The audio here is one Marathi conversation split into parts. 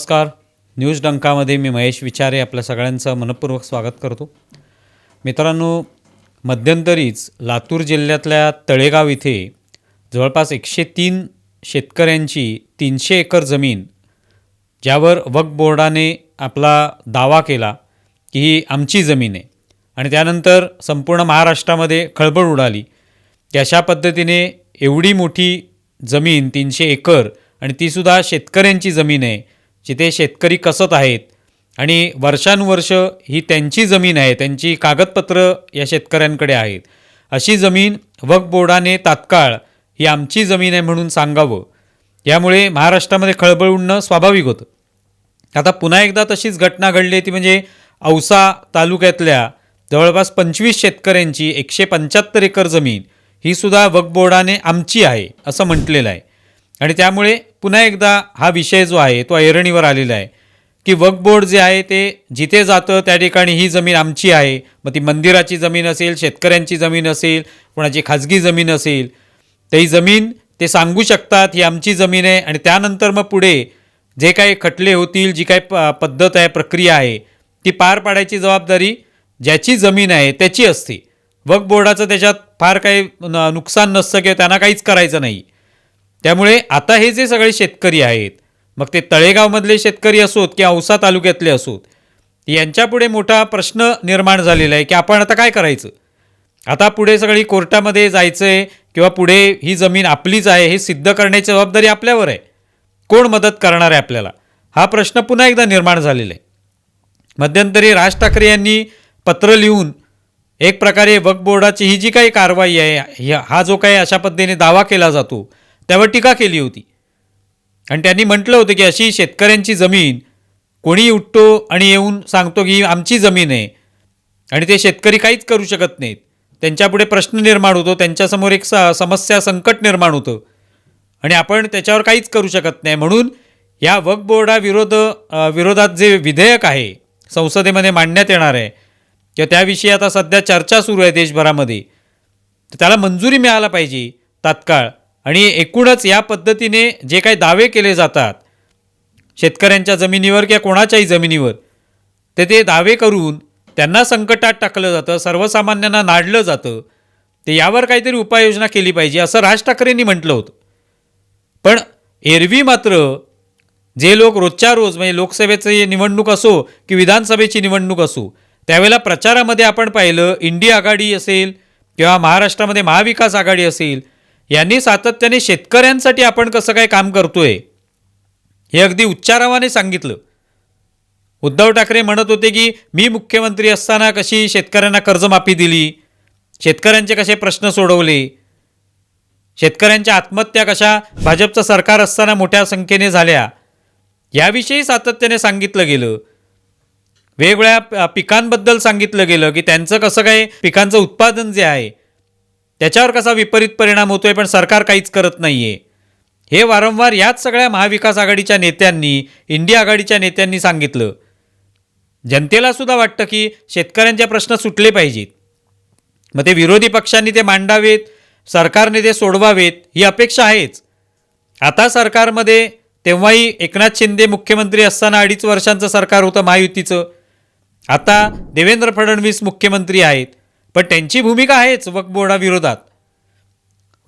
नमस्कार. न्यूज डंकामध्ये मी महेश विचारे आपल्या सगळ्यांचं मनपूर्वक स्वागत करतो. मित्रांनो मध्यंतरीच लातूर जिल्ह्यातल्या तळेगाव इथे जवळपास एकशे तीन शेतकऱ्यांची तीनशे एकर जमीन ज्यावर वक्फ बोर्डाने आपला दावा केला की ही आमची जमीन आहे. आणि त्यानंतर संपूर्ण महाराष्ट्रामध्ये खळबळ उडाली. की अशा पद्धतीने एवढी मोठी जमीन तीनशे एकर आणि तीसुद्धा शेतकऱ्यांची जमीन आहे जिथे शेतकरी कसत आहेत आणि वर्षानुवर्ष ही त्यांची जमीन आहे त्यांची कागदपत्र या शेतकऱ्यांकडे आहेत. अशी जमीन वक्फ बोर्डाने तात्काळ ही आमची जमीन आहे म्हणून सांगावं. यामुळे महाराष्ट्रामध्ये खळबळ उडणं स्वाभाविक होतं. आता पुन्हा एकदा तशीच घटना घडली ती म्हणजे औसा तालुक्यातल्या जवळपास पंचवीस शेतकऱ्यांची एकशे पंच्याहत्तर एकर जमीन ही सुद्धा वक्फ बोर्डाने आमची आहे असं म्हटलेलं आहे. आणि त्यामुळे पुन्हा एकदा हा विषय जो आहे तो ऐरणीवर आलेला आहे की वक्फ बोर्ड जे आहे ते जिथे जातं त्या ठिकाणी ही जमीन आमची आहे. मग ती मंदिराची जमीन असेल शेतकऱ्यांची जमीन असेल कोणाची खाजगी जमीन असेल तर ही जमीन ते सांगू शकतात ही आमची जमीन आहे. आणि त्यानंतर मग पुढे जे काही खटले होतील जी काही प पद्धत आहे प्रक्रिया आहे ती पार पाडायची जबाबदारी ज्याची जमीन आहे त्याची असते. वक्फ बोर्डाचं त्याच्यात फार काही न नुकसान नसतं किंवा त्यांना काहीच करायचं नाही. त्यामुळे आता हे जे सगळे शेतकरी आहेत मग ते तळेगावमधले शेतकरी असोत की औसा तालुक्यातले असोत यांच्यापुढे मोठा प्रश्न निर्माण झालेला आहे की आपण आता काय करायचं? आता पुढे सगळी कोर्टामध्ये जायचं आहे किंवा पुढे ही जमीन आपलीच आहे हे सिद्ध करण्याची जबाबदारी आपल्यावर आहे. कोण मदत करणार आहे आपल्याला? हा प्रश्न पुन्हा एकदा निर्माण झालेला आहे. मध्यंतरी राज ठाकरे यांनी पत्र लिहून एक प्रकारे वक्फ बोर्डाची ही जी काही कारवाई आहे ह्या- हा जो काही अशा पद्धतीने दावा केला जातो त्यावर टीका केली होती. आणि त्यांनी म्हटलं होतं की अशी शेतकऱ्यांची जमीन कोणी उठतो आणि येऊन सांगतो की आमची जमीन आहे. आणि ते शेतकरी काहीच करू शकत नाहीत. त्यांच्यापुढे प्रश्न निर्माण होतो त्यांच्यासमोर एक स समस्या संकट निर्माण होतं. आणि आपण त्याच्यावर काहीच करू शकत नाही. म्हणून या वक्फ बोर्डाविरोध विरोधात जे विधेयक आहे संसदेमध्ये मांडण्यात येणार आहे किंवा त्याविषयी आता सध्या चर्चा सुरू आहे देशभरामध्ये तर त्याला मंजुरी मिळायला पाहिजे तात्काळ. आणि एकूणच या पद्धतीने जे काही दावे केले जातात शेतकऱ्यांच्या जमिनीवर किंवा कोणाच्याही जमिनीवर तर ते दावे करून त्यांना संकटात टाकलं जातं सर्वसामान्यांना नाडलं जातं. ते यावर काहीतरी उपाययोजना केली पाहिजे असं राज ठाकरेंनी म्हटलं होतं. पण एरवी मात्र जे लोक रोजच्या रोज म्हणजे लोकसभेची निवडणूक असो की विधानसभेची निवडणूक असो त्यावेळेला प्रचारामध्ये आपण पाहिलं इंडिया आघाडी असेल किंवा महाराष्ट्रामध्ये महाविकास आघाडी असेल यांनी सातत्याने शेतकऱ्यांसाठी आपण कसं काय काम करतोय हे अगदी उच्चारावाने सांगितलं. उद्धव ठाकरे म्हणत होते की मी मुख्यमंत्री असताना कशी शेतकऱ्यांना कर्जमाफी दिली? शेतकऱ्यांचे कसे प्रश्न सोडवले? शेतकऱ्यांच्या आत्महत्या कशा भाजपचं सरकार असताना मोठ्या संख्येने झाल्या? याविषयी सातत्याने सांगितलं गेलं. वेगवेगळ्या पिकांबद्दल सांगितलं गेलं की त्यांचं कसं काय पिकांचं उत्पादन जे आहे त्याच्यावर कसा विपरीत परिणाम होतोय पण सरकार काहीच करत नाही आहे हे वारंवार याच सगळ्या महाविकास आघाडीच्या नेत्यांनी इंडिया आघाडीच्या नेत्यांनी सांगितलं. जनतेला सुद्धा वाटतं की शेतकऱ्यांचे प्रश्न सुटले पाहिजेत. मग ते विरोधी पक्षांनी ते मांडावेत सरकारने ते सोडवावेत ही अपेक्षा आहेच. आता सरकारमध्ये तेव्हाही एकनाथ शिंदे मुख्यमंत्री असताना अडीच वर्षांचं सरकार होतं महायुतीचं. आता देवेंद्र फडणवीस मुख्यमंत्री आहेत. पण त्यांची भूमिका आहेच वक्फ बोर्डाविरोधात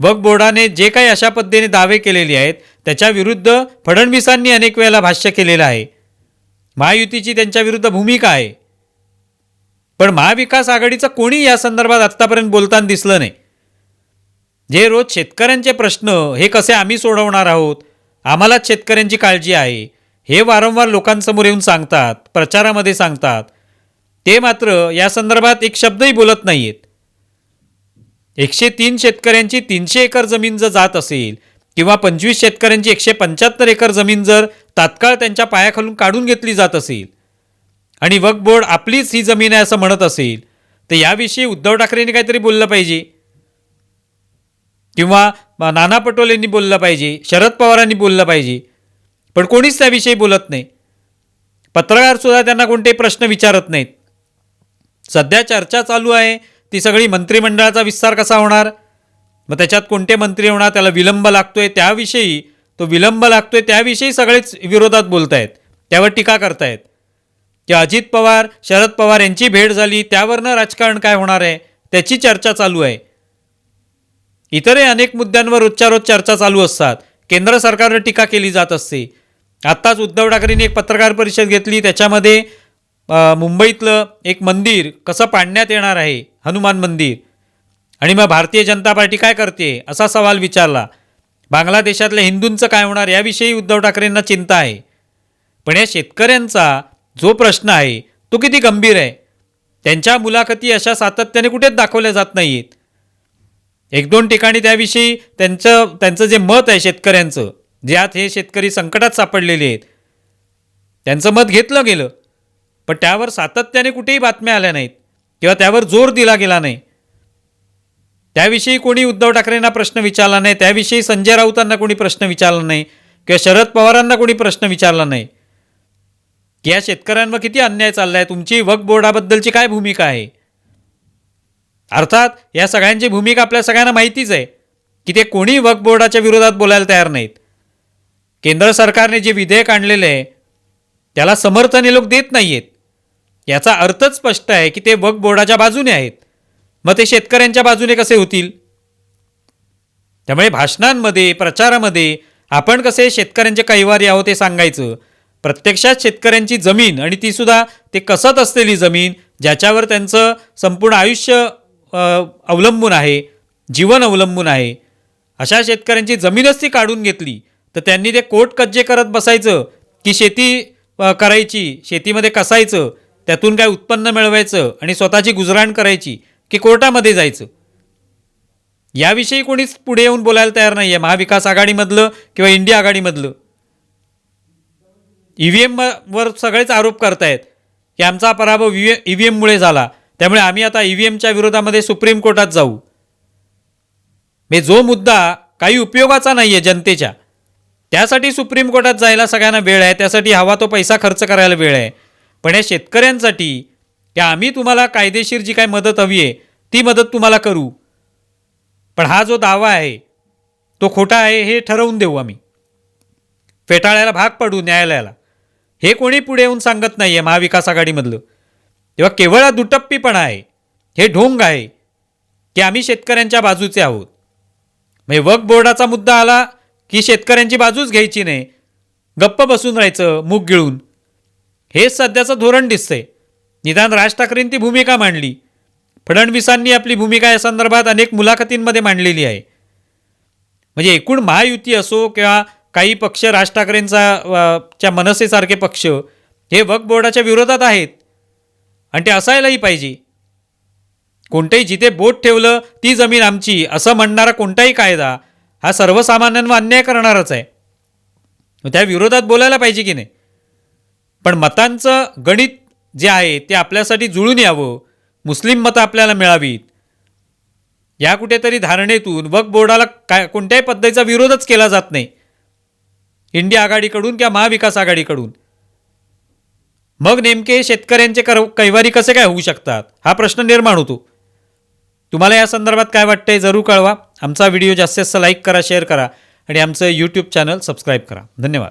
वक्फ बोर्डाने जे काही अशा पद्धतीने दावे केलेले आहेत त्याच्याविरुद्ध फडणवीसांनी अनेक वेळेला भाष्य केलेलं आहे. महायुतीची त्यांच्याविरुद्ध भूमिका आहे. पण महाविकास आघाडीचं कोणी या संदर्भात आत्तापर्यंत बोलताना दिसलं नाही. जे रोज शेतकऱ्यांचे प्रश्न हे कसे आम्ही सोडवणार आहोत आम्हालाच शेतकऱ्यांची काळजी आहे हे वारंवार लोकांसमोर येऊन सांगतात प्रचारामध्ये सांगतात ते मात्र या संदर्भात एक शब्दही बोलत नाही आहेत एकशे तीन शेतकऱ्यांची तीनशे एकर जमीन जर जात असेल किंवा पंचवीस शेतकऱ्यांची एकशे पंच्याहत्तर एकर जमीन जर तात्काळ त्यांच्या पायाखालून काढून घेतली जात असेल आणि वक्फ बोर्ड आपलीच ही जमीन आहे असं म्हणत असेल तर याविषयी उद्धव ठाकरेंनी काहीतरी बोललं पाहिजे. किंवा नाना पटोलेंनी बोललं पाहिजे शरद पवारांनी बोललं पाहिजे. पण कोणीच त्याविषयी बोलत नाही. पत्रकारसुद्धा त्यांना कोणतेही प्रश्न विचारत नाहीत. सध्या चर्चा चालू आहे. ती सगळी मंत्रिमंडळाचा विस्तार कसा होणार? मग त्याच्यात कोणते मंत्री होणार? त्याला विलंब लागतोय त्याविषयी. तो विलंब लागतोय त्याविषयी सगळेच विरोधात बोलत आहेत त्यावर टीका करतायत. की अजित पवार शरद पवार यांची भेट झाली त्यावरनं राजकारण काय होणार आहे? त्याची चर्चा चालू आहे. इतरही अनेक मुद्द्यांवर रोजच्या रोज चर्चा चालू असतात. केंद्र सरकारवर टीका केली जात असते. आत्ताच उद्धव ठाकरेंनी एक पत्रकार परिषद घेतली. त्याच्यामध्ये मुंबईतलं एक मंदिर कसं पाडण्यात येणार आहे? हनुमान मंदिर. आणि मग भारतीय जनता पार्टी काय करते? असा सवाल विचारला. बांगलादेशातल्या हिंदूंचं काय होणार याविषयी उद्धव ठाकरेंना चिंता आहे. पण या शेतकऱ्यांचा जो प्रश्न आहे तो किती गंभीर आहे? त्यांच्या मुलाखती अशा सातत्याने कुठेच दाखवल्या जात नाही आहेत एक दोन ठिकाणी त्याविषयी त्यांचं त्यांचं जे मत आहे शेतकऱ्यांचं ज्यात हे शेतकरी संकटात सापडलेले आहेत त्यांचं मत घेतलं गेलं. पण त्यावर सातत्याने कुठेही बातम्या आल्या नाहीत किंवा त्यावर जोर दिला गेला नाही. त्याविषयी कोणी उद्धव ठाकरेंना प्रश्न विचारला नाही त्याविषयी संजय राऊतांना कोणी प्रश्न विचारला नाही किंवा शरद पवारांना कोणी प्रश्न विचारला नाही. की या शेतकऱ्यांवर किती अन्याय चालला आहे तुमची वक्फ बोर्डाबद्दलची काय भूमिका आहे? अर्थात या सगळ्यांची भूमिका आपल्या सगळ्यांना माहितीच आहे की ते कोणी वक्फ बोर्डाच्या विरोधात बोलायला तयार नाहीत. केंद्र सरकारने जे विधेयक आणलेले आहे त्याला समर्थन हे लोक देत नाही आहेत याचा अर्थच स्पष्ट आहे की ते वक्फ बोर्डाच्या बाजूने आहेत. मग ते शेतकऱ्यांच्या बाजूने कसे होतील? त्यामुळे भाषणांमध्ये प्रचारामध्ये आपण कसे शेतकऱ्यांचे कैवारी आहोत ते सांगायचं. प्रत्यक्षात शेतकऱ्यांची जमीन आणि तीसुद्धा ते कसत असलेली जमीन ज्याच्यावर त्यांचं संपूर्ण आयुष्य अवलंबून आहे जीवन अवलंबून आहे. अशा शेतकऱ्यांची जमीनच ती काढून घेतली तर त्यांनी ते कोट कज्जे करत बसायचं की शेती करायची शेतीमध्ये कसायचं त्यातून काय उत्पन्न मिळवायचं आणि स्वतःची गुजराण करायची की कोर्टामध्ये जायचं? याविषयी कोणीच पुढे येऊन बोलायला तयार नाही आहे महाविकास आघाडीमधलं किंवा इंडिया आघाडीमधलं. ई व्ही एमवर सगळेच आरोप करतायत की आमचा पराभव ई व्ही एममुळे झाला. त्यामुळे आम्ही आता ई व्ही एमच्या विरोधामध्ये सुप्रीम कोर्टात जाऊ. म्हणजे जो मुद्दा काही उपयोगाचा नाही आहे जनतेच्या त्यासाठी सुप्रीम कोर्टात जायला सगळ्यांना वेळ आहे. त्यासाठी हवा तो पैसा खर्च करायला वेळ आहे. पण या शेतकऱ्यांसाठी की आम्ही तुम्हाला कायदेशीर जी काय मदत हवी आहे ती मदत तुम्हाला करू. पण हा जो दावा आहे तो खोटा आहे हे ठरवून देऊ आम्ही. फेटाळायला भाग पडू न्यायालयाला. हे कोणी पुढे येऊन सांगत नाही आहे महाविकास आघाडीमधलं. तेव्हा केवळ हा दुटप्पीपणा आहे हे ढोंग आहे की आम्ही शेतकऱ्यांच्या बाजूचे आहोत. म्हणजे वक्फ बोर्डाचा मुद्दा आला की शेतकऱ्यांची बाजूच घ्यायची नाही. गप्प बसून राहायचं मूग गिळून. हेच सध्याचं धोरण दिसतंय. निदान राज ठाकरेंनी ती भूमिका मांडली. फडणवीसांनी आपली भूमिका या संदर्भात अनेक मुलाखतींमध्ये मांडलेली आहे. म्हणजे एकूण महायुती असो किंवा काही पक्ष राज ठाकरेंचा च्या मनसेसारखे पक्ष हे वक्फ बोर्डाच्या विरोधात आहेत. आणि ते असायलाही पाहिजे. कोणतंही जिथे बोट ठेवलं ती जमीन आमची असं म्हणणारा कोणताही कायदा हा सर्वसामान्यांवर अन्याय करणारच आहे. त्या विरोधात बोलायला पाहिजे की नाही? पण मतांचं गणित जे आहे ते आपल्यासाठी जुळून यावं. मुस्लिम मतं आपल्याला मिळावीत. या कुठेतरी धारणेतून वक्फ बोर्डाला काय कोणत्याही पद्धतीचा विरोधच केला जात नाही. इंडिया आघाडीकडून किंवा महाविकास आघाडीकडून. मग नेमके शेतकऱ्यांचे कर कैवारी कसे काय होऊ शकतात? हा प्रश्न निर्माण होतो. तुम्हाला या संदर्भात काय वाटतंय जरूर कळवा. आमचा व्हिडिओ जास्तीत जास्त लाईक करा शेअर करा आणि आमचं यूट्यूब चॅनल सबस्क्राईब करा. धन्यवाद.